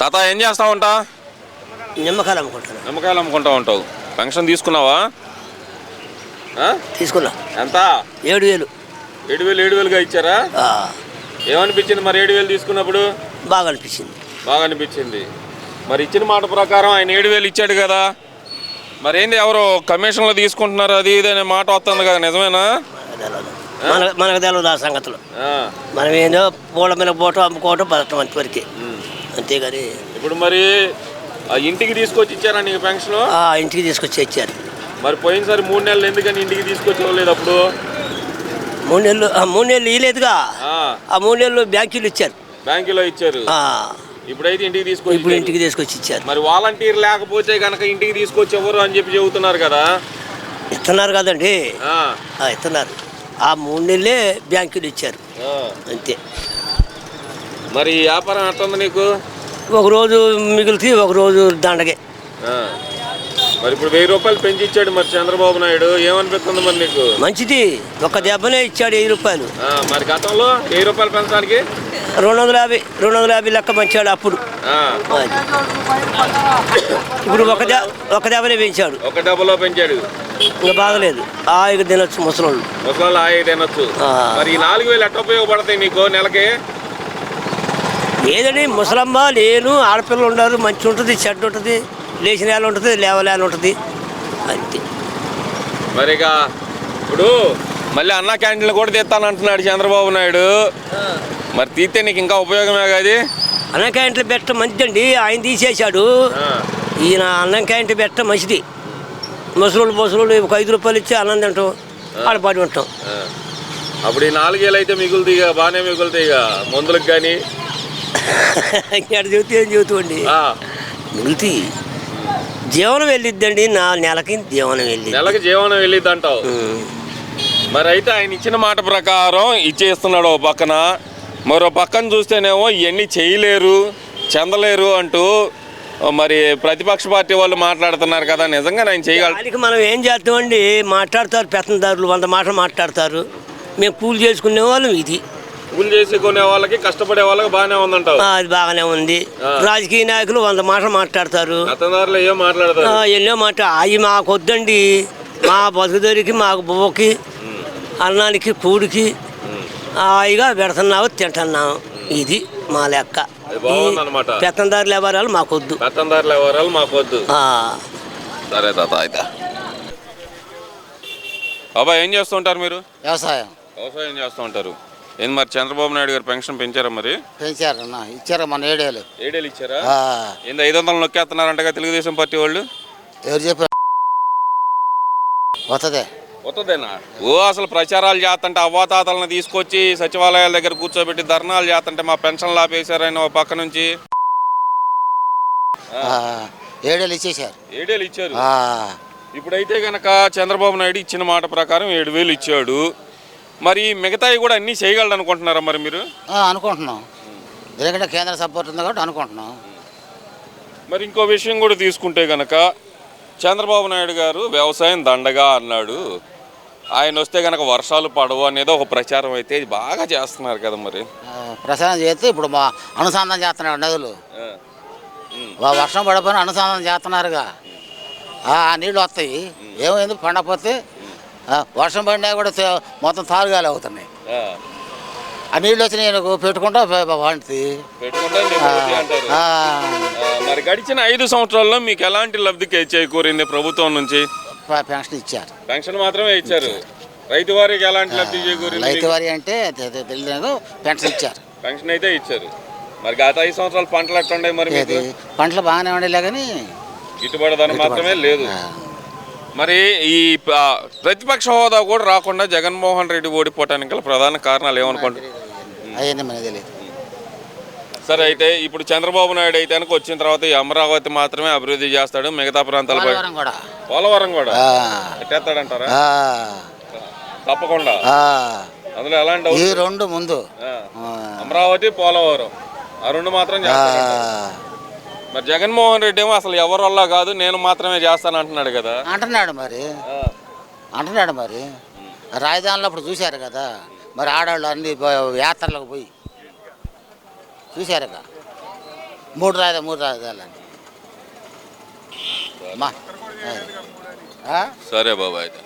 తాత ఏం చేస్తా ఉంటా నిమ్మకాయలు అమ్ముకుంటాను నిమ్మకాయలు అమ్ముకుంటా ఉంటావు. పెన్షన్ తీసుకున్నావా? తీసుకున్నా. ఎంత? ఏడు వేలు. ఏడు వేలు ఏడు వేలుగా ఇచ్చారా? ఏమనిపించింది మరి ఏడు వేలు తీసుకున్నప్పుడు? బాగా అనిపించింది. బాగా అనిపించింది. మరి ఇచ్చిన మాట ప్రకారం ఆయన ఏడు వేలు ఇచ్చాడు కదా. మరి ఏంది ఎవరు కమిషన్లో తీసుకుంటున్నారు అది ఇది అనే మాట వస్తుంది కదా నిజమేనా? మనకు తెలియదు ఆ సంగతులు. మనం ఏందో పూల మీద పోవటం అమ్ముకోవటం బతకం అంతవరకే. అంతేగాని ఇప్పుడు మరి ఆ ఇంటికి తీసుకొచ్చి ఇచ్చారా నీకు పెన్షన్? ఆ ఇంటికి తీసుకొచ్చి ఇచ్చారు. మరి పోయినసారి మూడు నెలలు ఎందుకని ఇంటికి తీసుకొచ్చి ఇవ్వలేదు అప్పుడు? మూడు నెలలు ఆ మూడు నెలలు ఇవ్వలేదుగా ఆ, మూడు నెలలు బ్యాంకులు ఇచ్చారు. బ్యాంకులో ఇచ్చారు. ఆ, ఇప్పుడైతే ఇంటికి తీసుకొచ్చి ఇప్పుడు. ఇంటికి తీసుకొచ్చి ఇచ్చారు. మరి వాలంటీర్ లేకపోతే కనుక ఇంటికి తీసుకొచ్చి ఎవరు అని చెప్పి చెబుతున్నారు కదా? ఇస్తున్నారు కదండి. ఆ, ఆ, ఇస్తున్నారు. ఆ మూడు నెలలే బ్యాంకులు ఇచ్చారు. ఆ. అంతే. మరి ఈ వ్యాపారం ఎట్టుంది నీకు? ఒకరోజు మిగిలితే ఒకరోజు దండగే ఆ. మరి ఇప్పుడు వెయ్యి రూపాయలు పెంచి ఇచ్చాడు మరి చంద్రబాబు నాయుడు. ఏమనిపిస్తుంది మరి నీకు? మంచిది. ఒక దెబ్బనే ఇచ్చాడు వెయ్యి రూపాయలు. ఆ, మరి గతంలో వెయ్యి రూపాయలు పెంచడానికి? రెండు వందల యాభై రెండు వందల యాభై లెక్క మంచాడు అప్పుడు. ఆ, అది. ఇప్పుడు ఒక దె ఒక దెబ్బనే పెంచాడు. ఒక డబ్బులో పెంచాడు. ఇంకా బాగలేదు. ఆ ఇక తినొచ్చు ముసలోళ్ళు. ముసలాళ్ళు హాయి తినొచ్చు. ఆ. మరి ఈ నాలుగు వేలు ఎట్ట ఉపయోగపడతాయి నీకు నెలకి? లేదండి ముసలమ్మ నేను ఆడపిల్లలు ఉన్నారు మంచి ఉంటుంది చెడ్డ ఉంటుంది లేచిన నేల ఉంటుంది లేవలేని ఉంటుంది. అంతే. మరి ఇక ఇప్పుడు మళ్ళీ అన్న క్యాంటీన్లు కూడా తీస్తానంటున్నాడు చంద్రబాబు నాయుడు. మరి తీస్తే నీకు ఇంకా ఉపయోగమే కాదు అన్నం క్యాంటీన్లు పెట్ట మంచిదండి ఆయన తీసేశాడు. ఈయన అన్నం క్యాంటీన్ పెట్ట మంచిది. ముసలోళ్ళు ముసలోళ్ళు ఒక ఐదు రూపాయలు ఇచ్చి అన్నం తింటాం ఆడపాడి ఉంటాం. అప్పుడు ఈ నాలుగేళ్ళు అయితే మిగులుతాయి ఇక బాగానే మిగులుతాయి ఇక మందులకు కానీ ఇక్కడ చెబితే ఏం చెబుతామండి మిగిలితే జీవనం వెళ్ళిద్దండి నా నెలకి జీవనం వెళ్ళిద్ది. నెలకు జీవనం వెళ్ళిద్ది అంటావు. మరి అయితే ఆయన ఇచ్చిన మాట ప్రకారం ఇచ్చేస్తున్నాడు ఓ పక్కన. మరో పక్కన చూస్తేనేమో ఇవన్నీ చేయలేరు చెందలేరు అంటూ మరి ప్రతిపక్ష పార్టీ వాళ్ళు మాట్లాడుతున్నారు కదా నిజంగా ఆయన చేయగల దానికి మనం ఏం చేస్తామండి? మాట్లాడతారు పెత్తందారులు వంద మాటలు మాట్లాడతారు. మేము కూలి చేసుకునే వాళ్ళం ఇది. కూలి చేసి కొనే వాళ్ళకి కష్టపడే వాళ్ళకి బాగానే ఉందంటావు. అది బాగానే ఉంది. రాజకీయ నాయకులు వంద మాటలు మాట్లాడతారు. గతందారులు ఏం మాట్లాడతారు? ఎన్నో మాట. అవి మాకు వద్దండి మా బతుకుదరికి మాకు బువ్వకి అన్నానికి కూడికి. హాయిగా పెడుతున్నావు తింటున్నాము ఇది మా లెక్క. పెత్తందారులు ఎవరాలు మాకు వద్దు గతందారులు ఎవరాలు మాకు వద్దు ఆ, సరే తాత అయితే. బాబా ఏం చేస్తుంటారు మీరు? వ్యవసాయం. వ్యవసాయం చేస్తూ ఉంటారు. ఏంది మరి చంద్రబాబు నాయుడు గారు పెన్షన్ పెంచారా మరి? పెంచారు అన్న ఇచ్చారు మన ఏడేళ్ళు. ఏడేళ్ళు ఇచ్చారా? ఆ, ఏంది ఐదు వందలు నొక్కేస్తున్నారంటగా తెలుగుదేశం పార్టీ వాళ్ళు? ఎవరు చెప్పారు? వస్తుంది వస్తుందేనా ఓ అసలు ప్రచారాలు చేస్తుంటే అవ్వాతాతలను తీసుకొచ్చి సచివాలయాల దగ్గర కూర్చోబెట్టి ధర్నాలు చేస్తుంటే మా పెన్షన్లు ఆపేశారని ఒక పక్క నుంచి? ఏడేళ్ళు ఇచ్చేసారు ఏడేళ్ళు ఇచ్చారు? ఆ, ఇప్పుడైతే గనక చంద్రబాబు నాయుడు ఇచ్చిన మాట ప్రకారం ఏడు వేలు ఇచ్చాడు. మరి మిగతాయి కూడా అన్నీ చేయగలడు అనుకుంటున్నారా మరి మీరు? అనుకుంటున్నాం. ఎందుకంటే కేంద్ర సపోర్ట్ ఉంది కాబట్టి అనుకుంటున్నాం. మరి ఇంకో విషయం కూడా తీసుకుంటే గనక చంద్రబాబు నాయుడు గారు వ్యవసాయం దండగా అన్నాడు. ఆయన వస్తే గనక వర్షాలు పడవు అనేది ఒక ప్రచారం అయితే బాగా చేస్తున్నారు కదా మరి. ప్రసాదం చేస్తే ఇప్పుడు మా అనుసంధానం చేస్తున్నాడు నదులు. వర్షం పడకపోయినా అనుసంధానం చేస్తున్నారుగా. ఆ నీళ్ళు వస్తాయి. ఏమైంది పండకపోతే వర్షం పడినా కూడా మొత్తం తారుగాలు అవుతున్నాయి. ఆ, నీళ్ళు వచ్చి నేను పెట్టుకుంటా ఆ, మరి గడిచిన ఐదు సంవత్సరాల్లో మీకు ఎలాంటి లబ్ధి చేకూరింది ప్రభుత్వం నుంచి? పెన్షన్ ఇచ్చారు. పెన్షన్ మాత్రమే ఇచ్చారు. రైతు వారికి ఎలాంటి లబ్ధి చేకూరింది? రైతు? వారి అంటే తెలియదు పెన్షన్ ఇచ్చారు. పెన్షన్ అయితే ఇచ్చారు. మరి గత ఐదు సంవత్సరాలు పంటలు ఎట్లుండే మరి పంటలు బాగానే ఉండేలే కానీ గిట్టుబడి ధర మాత్రమే లేదు. మరి ఈ ప్రతిపక్ష హోదా కూడా రాకుండా జగన్మోహన్ రెడ్డి ఓడిపోవటానికి గల ప్రధాన కారణాలు ఏమనుకుంటారు అవన్నీ మనకు తెలియదు సరే అయితే ఇప్పుడు చంద్రబాబు నాయుడు అయితే వచ్చిన తర్వాత ఈ అమరావతి మాత్రమే అభివృద్ధి చేస్తాడు మిగతా ప్రాంతాలపై పోలవరం కూడా. పోలవరం కూడా? ఆ, ఎట్టేస్తాడంటారా? తప్పకుండా. అందులో ఎలాంటి ఈ రెండు ముందు. అమరావతి పోలవరం. ఆ రెండు మాత్రం మరి జగన్మోహన్ రెడ్డి ఏమో అసలు ఎవరి వల్ల కాదు నేను మాత్రమే చేస్తాను అంటున్నాడు కదా. అంటున్నాడు మరి. అంటున్నాడు మరి. రాజధానిలో అప్పుడు చూశారు కదా. మరి ఆడవాళ్ళు అన్ని యాత్రలకు పోయి చూశారుగా. మూడు రాజా మూడు రాజధానులు మా. సరే బాబా అయితే.